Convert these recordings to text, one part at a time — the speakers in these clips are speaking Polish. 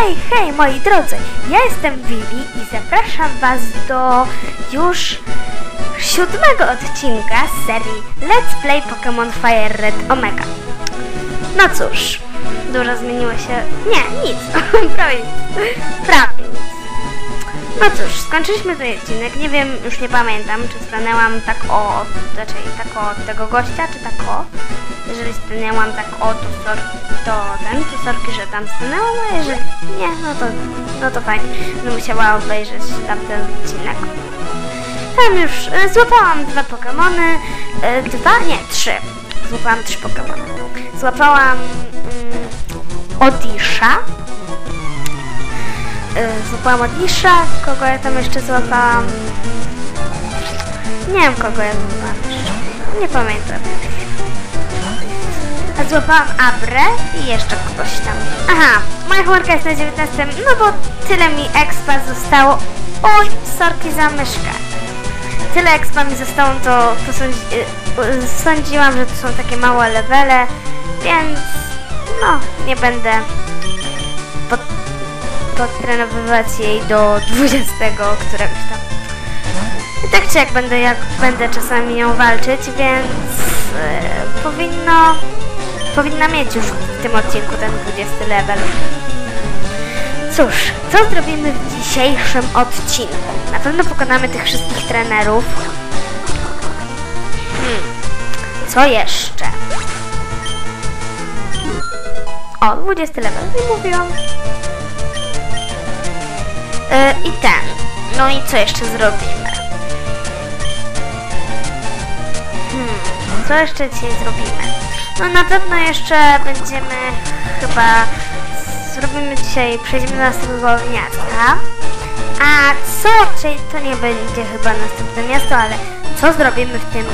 Hej, hej moi drodzy, ja jestem Vivi i zapraszam was do już siódmego odcinka z serii Let's Play Pokémon Fire Red Omega. No cóż, dużo zmieniło się... Nie, nic, prawie nic, prawie nic. No cóż, skończyliśmy ten odcinek, nie wiem, już nie pamiętam, czy stanęłam tak o, raczej tak o tego gościa, czy tak o. Jeżeli stanęłam tak o, to, sor, to ten, to sorki, że tam stanęłam, a jeżeli nie, no to, no to fajnie, będę musiała obejrzeć tamten odcinek. Tam już e, złapałam dwa Pokemony, e, dwa, nie, trzy. Złapałam trzy Pokemony. Złapałam mm, Odisha, Y, złapałam od Nisza, kogo ja tam jeszcze złapałam. Nie wiem kogo ja złapałam jeszcze. Nie pamiętam. Złapałam Abrę i jeszcze kogoś tam. Aha, moja chmurka jest na 19, no bo tyle mi expa zostało. Oj, sorki za myszkę. Tyle expa mi zostało, to, to sądzi, y, y, sądziłam, że to są takie małe levele, więc no, nie będę pod, podtrenowywać jej do 20 któregoś tam. I tak czy jak będę, jak będę czasami nią walczyć, więc e, powinno, powinna mieć już w tym odcinku ten 20 level. Cóż, co zrobimy w dzisiejszym odcinku? Na pewno pokonamy tych wszystkich trenerów. Hmm. Co jeszcze? O, 20 level, nie mówiłam. E, I ten. No i co jeszcze zrobimy? Hmm, co jeszcze dzisiaj zrobimy? No na pewno jeszcze będziemy chyba... Zrobimy dzisiaj, przejdziemy do następnego miasta. A co, czyli to nie będzie chyba następne miasto, ale co zrobimy w tym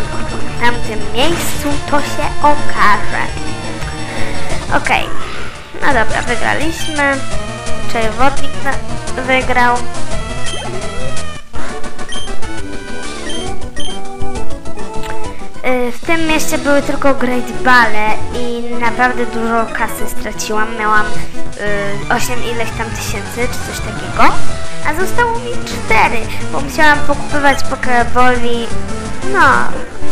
tamtym miejscu, to się okaże. Okej. Okay. No dobra, wygraliśmy. Przewodnik wygrał. W tym mieście były tylko Great Bale i naprawdę dużo kasy straciłam. Miałam y, 8 ileś tam tysięcy czy coś takiego. A zostało mi 4, bo musiałam pokupywać pokeboli. No,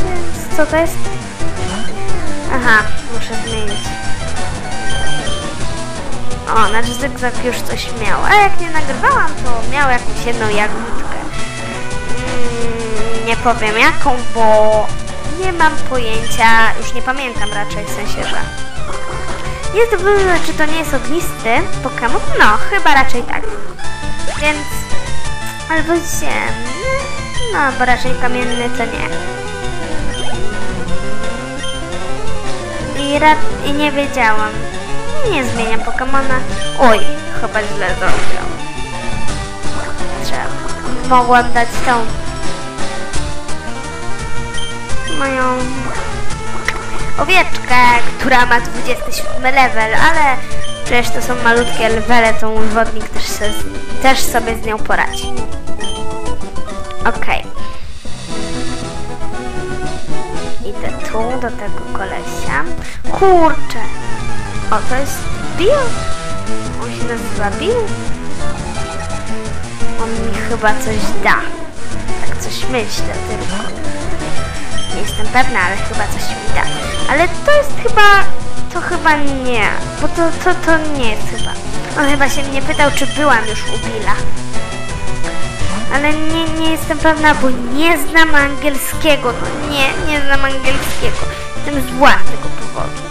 więc co to jest? Aha, muszę zmienić. O, nasz zygzak już coś miał. A jak nie nagrywałam, to miał jakąś jedną jagódkę. Mm, nie powiem jaką, bo nie mam pojęcia, już nie pamiętam raczej, w sensie, że... Jest wątpliwe, czy to nie jest ognisty Pokémon? No, chyba raczej tak. Więc... Albo ziemny? No, bo raczej kamienny to nie. I, ra I nie wiedziałam. Nie zmieniam Pokemona. Oj, chyba źle zrobiłam. Trzeba. Mogłam dać tą moją owieczkę, która ma 27 level, ale przecież to są malutkie levele, to mój wodnik też, też sobie z nią poradzi. Okej. Okay. Idę tu, do tego kolesia. Kurczę! O, to jest Bill? On się nazywa Bill? On mi chyba coś da. Tak coś myślę tylko. Nie jestem pewna, ale chyba coś mi da. Ale to jest chyba... To chyba nie. Bo to, to, to nie jest chyba. On chyba się mnie pytał, czy byłam już u Billa. Ale nie, nie jestem pewna, bo nie znam angielskiego. No nie, nie znam angielskiego. Jestem z tego powodu.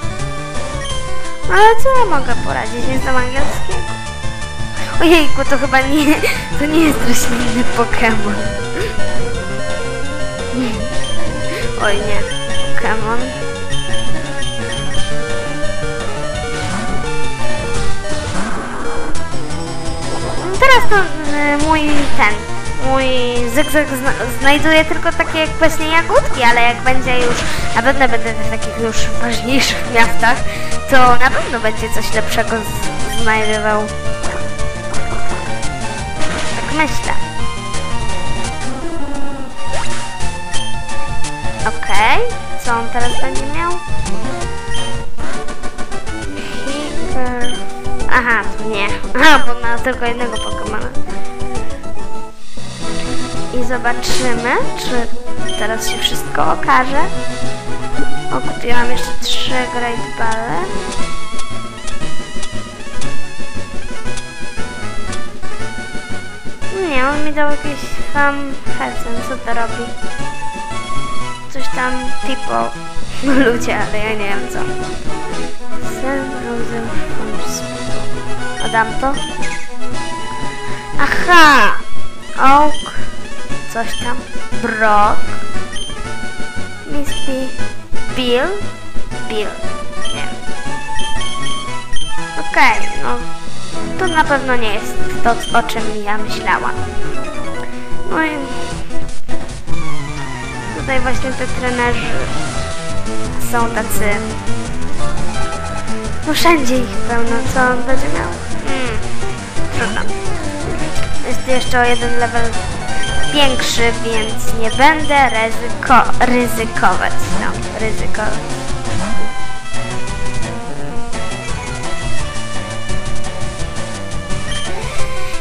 Ale co ja mogę poradzić? Nie znam angielskiego. Ojejku, to chyba nie... To nie jest roślinny Pokémon. Oj nie. Pokémon. Teraz to y, mój ten... Mój zygzak zna znajduje tylko takie właśnie jagódki, ale jak będzie już... Na pewno będę w takich już ważniejszych miastach, to na pewno będzie coś lepszego znajdował. Tak myślę. Okej, okay. co on teraz będzie miał? Hiper... Aha, nie. Aha, bo ma tylko jednego Pokemona. I zobaczymy, czy teraz się wszystko okaże. O, kupiłam jeszcze trzy Great Balle. Nie, on mi dał jakiś tam Hudson, co to robi? Tam typo ludzie, ale ja nie wiem co. Sen. Oddam to? Aha! Oak. Coś tam. Brock. Misty. Bill. Bill. Nie. Okej, no. To na pewno nie jest to, o czym ja myślałam. No i tutaj właśnie te trenerzy są tacy... No wszędzie ich pełno, co on będzie miał? Hmm, trudno. Jest jeszcze o jeden level większy, więc nie będę ryzyko, ryzykować. No, ryzykować.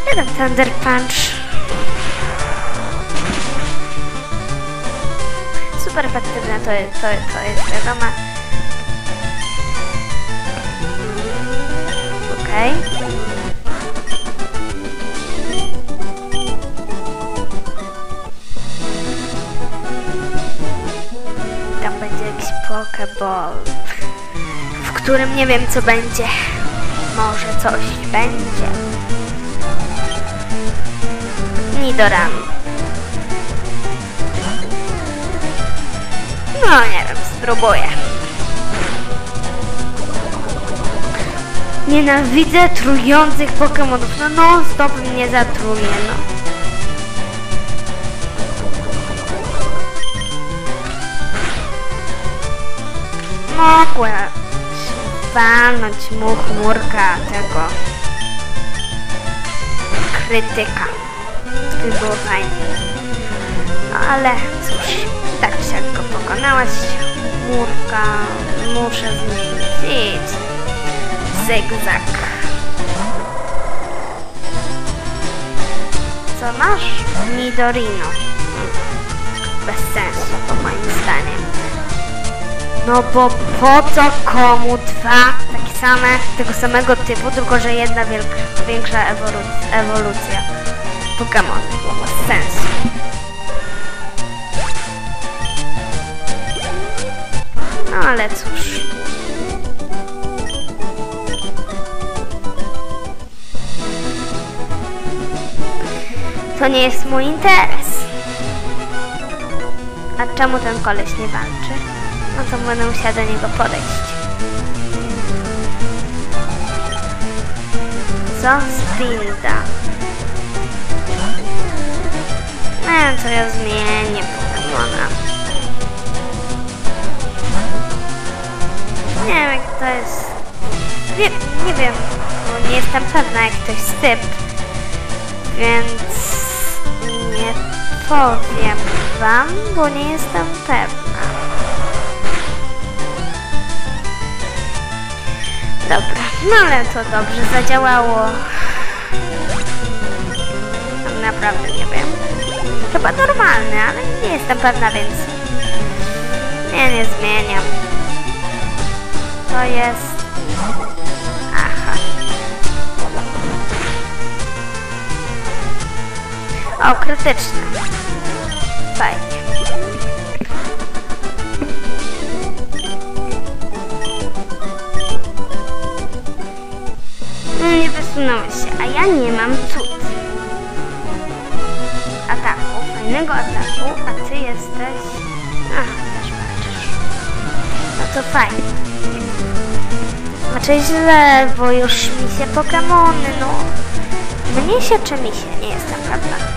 Jeden Thunder Punch. Super efektywne to jest, to, to jest wiadomo. Okej. Tam będzie jakiś Pokeball, w którym nie wiem co będzie. Może coś będzie. Nidoran. No nie wiem, spróbuję. Nienawidzę trujących Pokemonów. No non stop mnie zatruje, no. Mogłem walnąć mu chmurka tego krytyka. By było fajnie. No ale cóż, tak czy pokonałaś. Chmurka, muszę zmienić. Zygzak. Co masz? Midorino. Bez sensu, to moim zdaniem. No bo po co komu dwa takie same, tego samego typu, tylko że jedna wielka, większa ewolucja Pokémon. Bez sensu. Ale cóż. To nie jest mój interes. A czemu ten koleś nie walczy? No to będę musiała do niego podejść. Co? Spinda. Nie wiem, co ja zmienię Pokemona. Pewna, jak to jest typ. Więc nie powiem wam, bo nie jestem pewna. Dobra, no ale to dobrze zadziałało. Naprawdę nie wiem. Chyba normalny, ale nie jestem pewna, więc nie, nie zmieniam. To jest... O, krytyczne. Fajnie. No nie wysunąłeś się, a ja nie mam cud. Ataku, fajnego ataku, a ty jesteś... Aha, też walczysz. No to fajnie. Znaczy źle, bo już mi się Pokemony, no. Mnie się czy mi się, nie jestem pewna.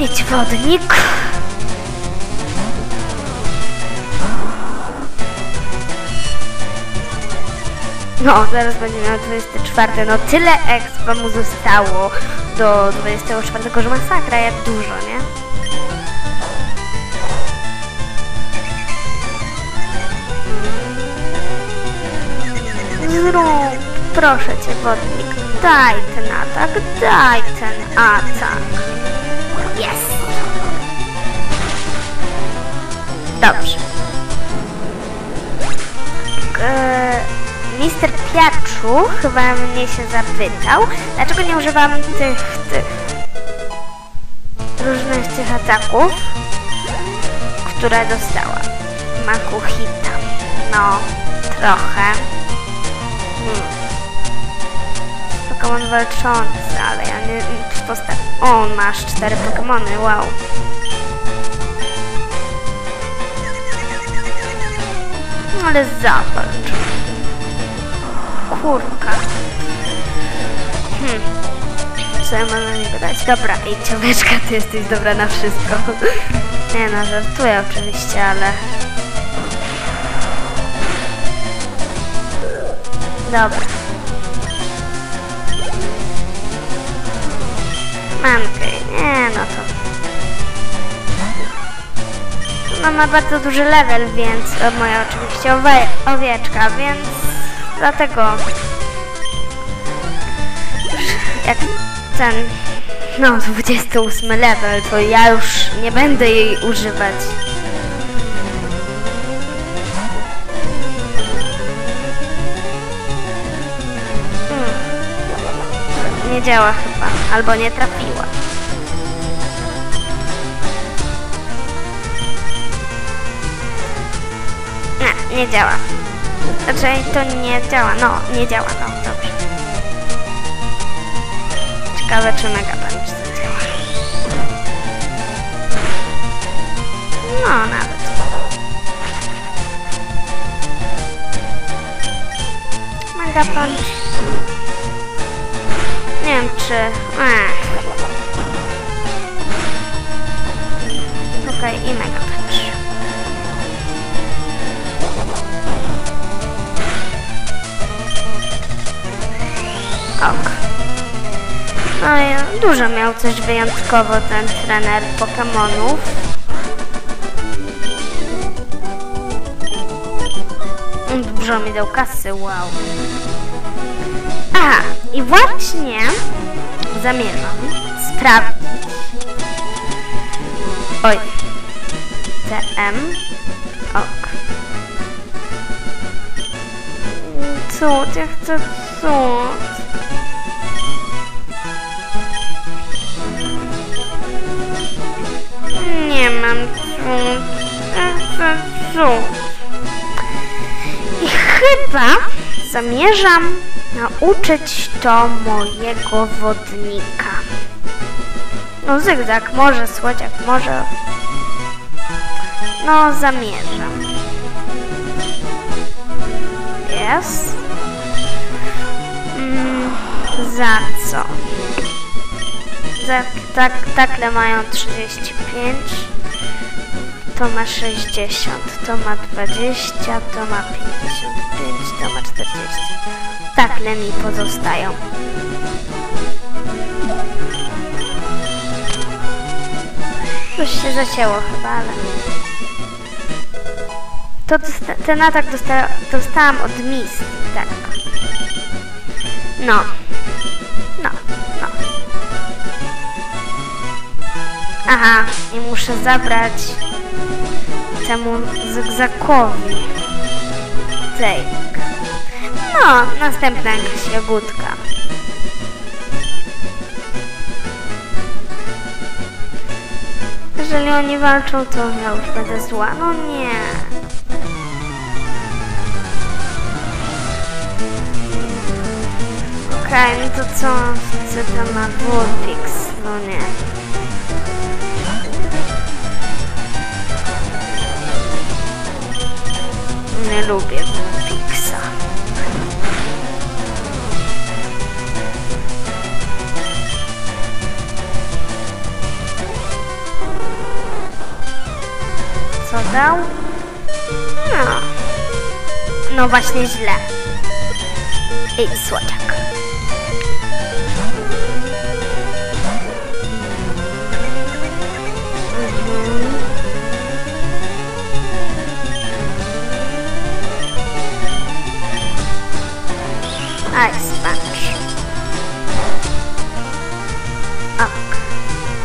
Idź wodnik. No, zaraz będzie miał 24. No tyle expa mu zostało do 24, że masakra jak dużo, nie? zrób. Proszę cię, wodnik. Daj ten atak, daj ten atak. Jest. Dobrze. E, Mister Piaczu chyba mnie się zapytał, dlaczego nie używam tych, tych różnych tych ataków, które dostałam. Makuhita. No, trochę. Hmm. Pokémon walczący, ale ja nie... Postaw... O, masz cztery Pokémony, wow. No, Ale zobacz. Kurka. Hmm. Co ja mam na niego dać? Dobra, ej, ciągeczka, ty jesteś dobra na wszystko. Nie no, żartuję oczywiście, ale... Dobra. Mankę, nie no to... No ma bardzo duży level, więc o, moja oczywiście owe, owieczka, więc dlatego jak ten no 28 level, to ja już nie będę jej używać. Hmm. Nie działa albo nie trafiła. Nie, nie działa. Znaczy to nie działa, no, nie działa, no, dobrze. Ciekawe czy Mega Punch zadziała. No, nawet. Mega Punch. Nie wiem czy... Ech. Okej, i Mega Punch. Ok. No i dużo miał coś wyjątkowo ten trener Pokemonów. Dużo mi dał kasy, wow. Aha, i właśnie zamierzam sprawdzić. Oj. TM. Ok. Cud, ja chcę cud. Nie mam cud. Ja chcę cud. I chyba zamierzam nauczyć to mojego wodnika. No zygzak, może słodziak, może... No zamierzam. Jest. Mm, za co? Za, tak, takle mają 35. To ma 60, to ma 20, to ma 55, to ma 40. Mi pozostają. Już się zacięło chyba, ale... To ten atak dosta dostałam od Misty, tak. No. No, no. Aha, i muszę zabrać temu zygzakowi. Take. No, następna jakaś jagódka. Jeżeli oni walczą, to ja już będę zła. No nie. Okej, okay, no to co? Co tam ma Vulpix? No nie. Nie lubię Co dał? No. No właśnie źle. I słodziak. Mhm. Ice. Ok.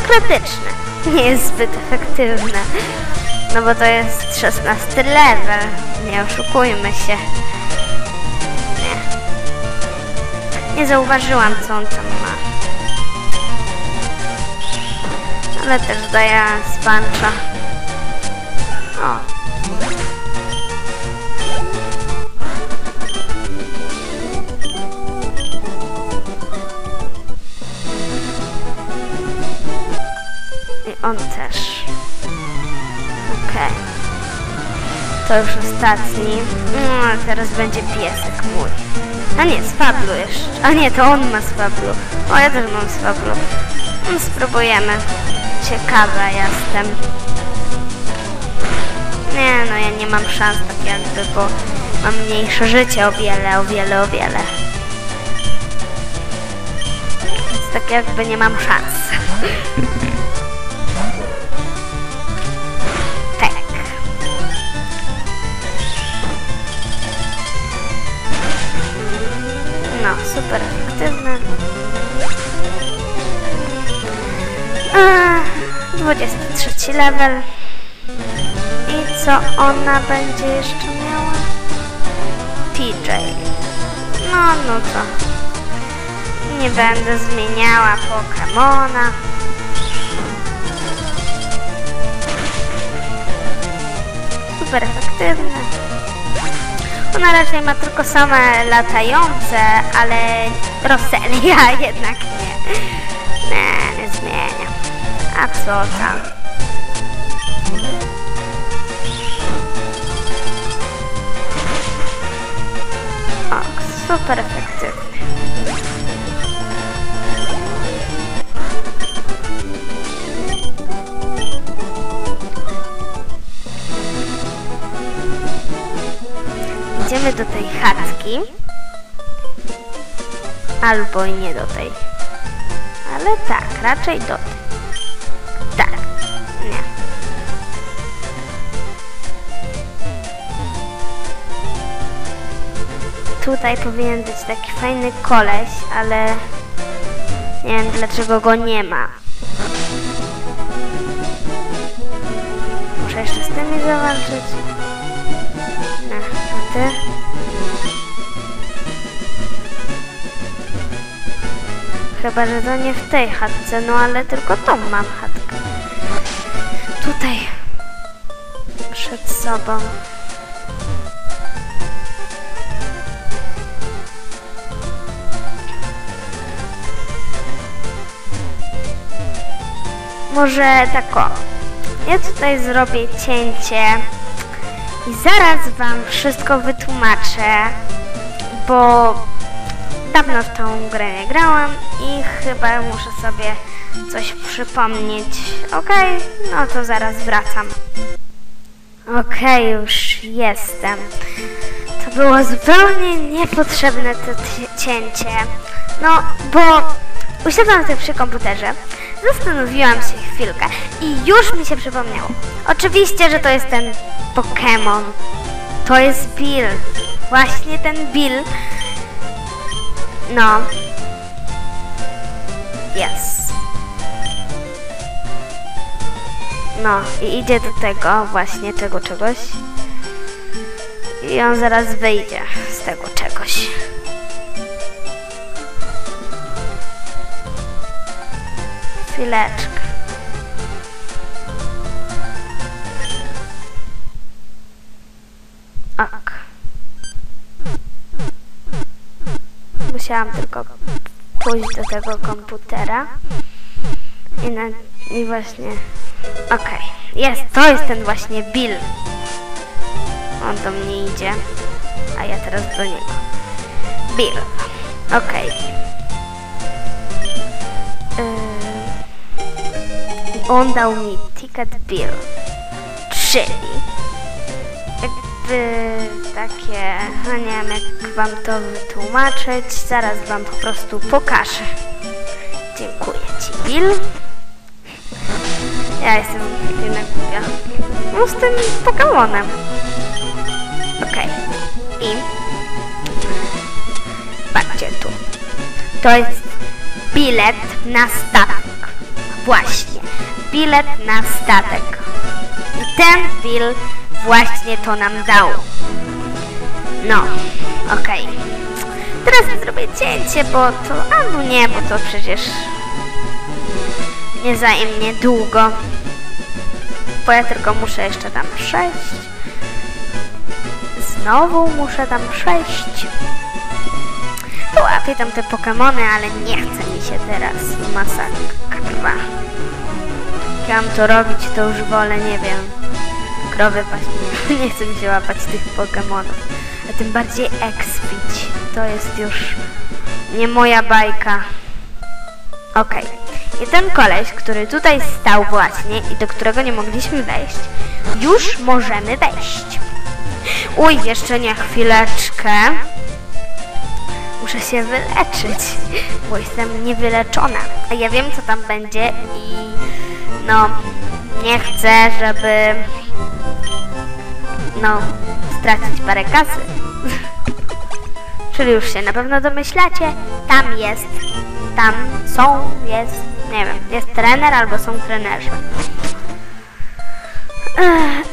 Krytyczne. Nie jest zbyt efektywne. No bo to jest 16 level. Nie oszukujmy się. Nie. Nie zauważyłam, co on tam ma. Ale też daje spancza. O. I on też. Okej. To już ostatni. No, a teraz będzie piesek mój. A nie, swablu jeszcze. A nie, to on ma swablu. O, ja też mam swablu. No, spróbujemy. Ciekawa jestem. Nie, no ja nie mam szans tak jakby, bo mam mniejsze życie o wiele, o wiele, o wiele. Więc tak jakby nie mam szans. super efektywne. Eee, 23 level. I co ona będzie jeszcze miała? PJ. No, no to. Nie będę zmieniała Pokemona. Super efektywne. Ona raczej ma tylko same latające, ale Roselia jednak nie. Nie, nie zmienia. A co tam? O, super Do tej chatki. Albo nie do tej. Ale tak, raczej do tej. Tak. Nie. Tutaj powinien być taki fajny koleś, ale nie wiem dlaczego go nie ma. Muszę jeszcze z tymi zawalczyć. No, a ty? Chyba, że to nie w tej chatce, no ale tylko tą mam chatkę. Tutaj przed sobą. Może tak o. Ja tutaj zrobię cięcie i zaraz wam wszystko wytłumaczę, bo dawno w tą grę nie grałam i chyba muszę sobie coś przypomnieć. Okej, no to zaraz wracam. Okej, już jestem. To było zupełnie niepotrzebne to ci- cięcie. No, bo usiadłam tutaj przy komputerze, zastanowiłam się chwilkę i już mi się przypomniało. Oczywiście, że to jest ten Pokémon. To jest Bill. Właśnie ten Bill. No. Jest. No i idzie do tego, właśnie tego czegoś. I on zaraz wyjdzie z tego czegoś. Chwileczkę. Ok. Musiałam tylko pójść do tego komputera. I, na, i właśnie... Okej, jest, to jest ten właśnie Bill. On do mnie idzie, a ja teraz do niego. Bill. Okej. Yy, on dał mi ticket Bill. Czyli jakby takie, no nie wiem jak wam to wytłumaczyć, zaraz wam po prostu pokażę. Dziękuję ci, Bill. Ja jestem jednak głupia. No z tym Pokemonem. Okej. I patrzcie, to jest bilet na statek. Właśnie, bilet na statek. I ten Bill właśnie to nam dał. No, okej. Teraz zrobię cięcie, bo to... Albo nie, bo to przecież nie zajmie długo. Bo ja tylko muszę jeszcze tam przejść. Znowu muszę tam przejść. Połapię tam te Pokemony, ale nie chce mi się teraz. Masakra. Jak ja mam to robić, to już wolę, nie wiem, krowy paść. nie chce mi się łapać tych Pokemonów. Tym bardziej expić. To jest już nie moja bajka. Okej. I ten koleś, który tutaj stał właśnie i do którego nie mogliśmy wejść, już możemy wejść. Uj, jeszcze nie, chwileczkę. Muszę się wyleczyć, bo jestem niewyleczona. A ja wiem, co tam będzie i no, nie chcę, żeby no, stracić parę kasy. Czyli już się na pewno domyślacie, tam jest, tam są, jest, nie wiem, jest trener albo są trenerzy.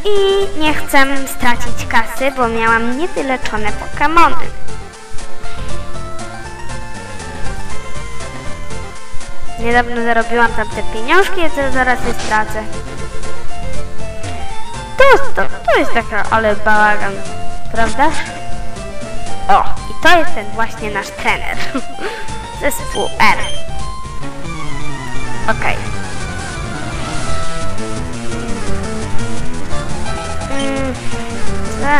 I nie chcę stracić kasy, bo miałam niewyleczone Pokemony. Niedawno zarobiłam tam te pieniążki, to zaraz je stracę. To, to, to jest taka, ale bałagan, prawda? O, i to jest ten właśnie nasz trener. Zespół R. Okej. Mm, a,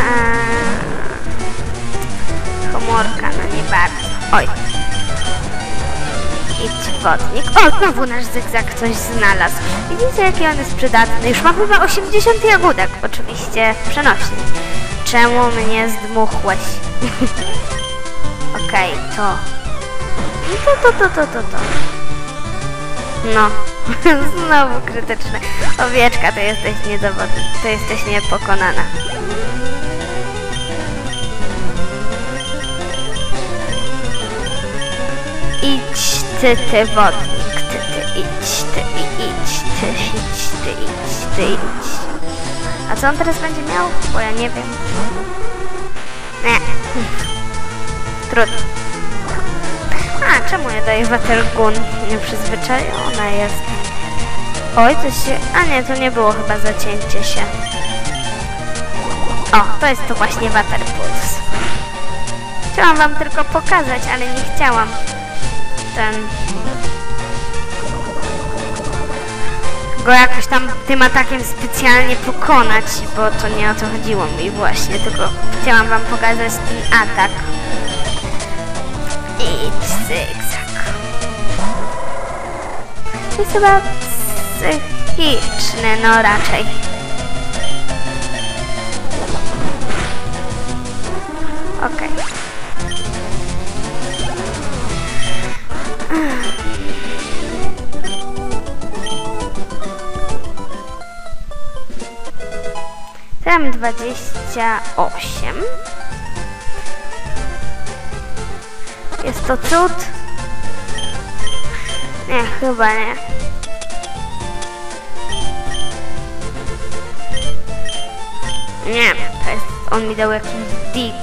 Komorka, no nie bardzo. Oj. Idź wodnik. O, znowu nasz zygzak coś znalazł. Widzicie, jaki on jest przydatny. Już ma chyba 80 jagódek, oczywiście przenośnie. Czemu mnie zdmuchłeś? Okej, to. No to, to, to, to, to, to. No. Znowu krytyczne. Owieczka, to jesteś niedowodny. To jesteś niepokonana. Idź ty, ty wodnik, ty, ty, idź, ty, idź, ty, idź, ty, idź, ty, idź. A co on teraz będzie miał? Bo ja nie wiem. Nie. Trudno. A, czemu ja daję Watergun? Nieprzyzwyczajona jest. Oj, to się... A nie, to nie było chyba zacięcie się. O, to jest to właśnie Waterpulse. Chciałam wam tylko pokazać, ale nie chciałam ten... Go jakoś tam tym atakiem specjalnie pokonać, bo to nie o to chodziło mi właśnie, tylko chciałam wam pokazać ten atak. Idź zygzak. To jest chyba psychiczny, no raczej. Okej. Tam 28. Jest to cud? Nie, chyba nie. Nie, to jest, on mi dał jakiś dig.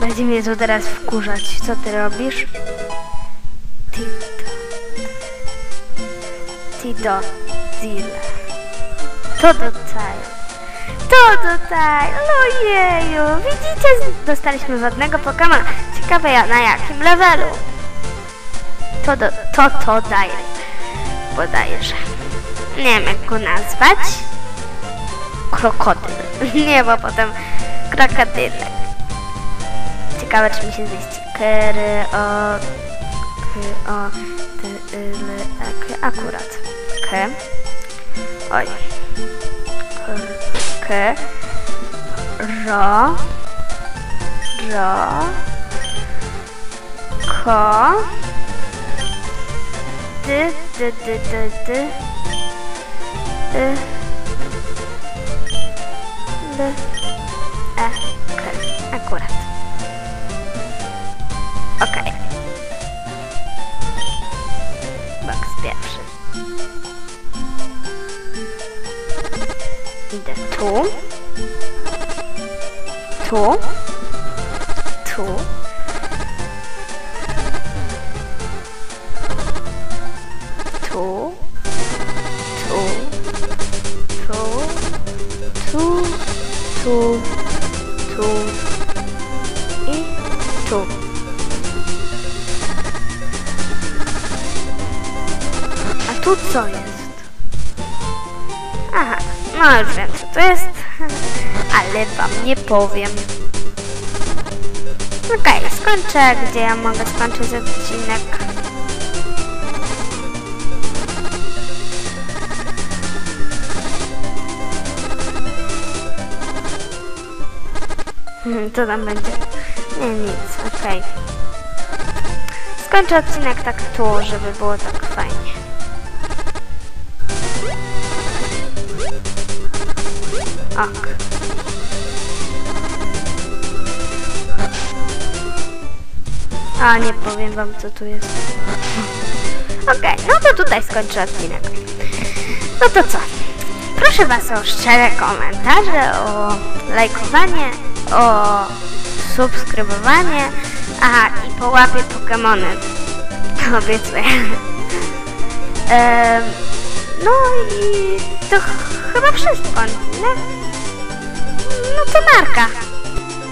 Będzie mnie to teraz wkurzać. Co ty robisz? Tito. Zil. To dotaj. To dotaj. No jeju. Widzicie? Dostaliśmy wodnego Pokemona. Ciekawe ja- na jakim levelu. To do, to to daje. Bodajże. Nie wiem jak go nazwać. Krokodyl. Nie, bo potem krokodylek. Ciekawe, czy mi się zmieści. Kry, o, o, akurat. K. Oj. K. Ro. Ro. Ko. Dy, dy, dy, dy, dy. Y. L. E. K. Akurat. Okej. Okay. Box pierwszy. 이제 도, 도, powiem. Okej, skończę, gdzie ja mogę skończyć odcinek. Hmm, Co tam będzie? Nie, nic, okej. Skończę odcinek tak tu, żeby było tak fajnie. Ok. A, nie powiem wam, co tu jest. Okej, no to tutaj skończę odcinek. No to co? Proszę was o szczere komentarze, o lajkowanie, o subskrybowanie, aha, i po łapie Pokemony. Obiecuję. Em, no i to ch- chyba wszystko, nie? No to narka.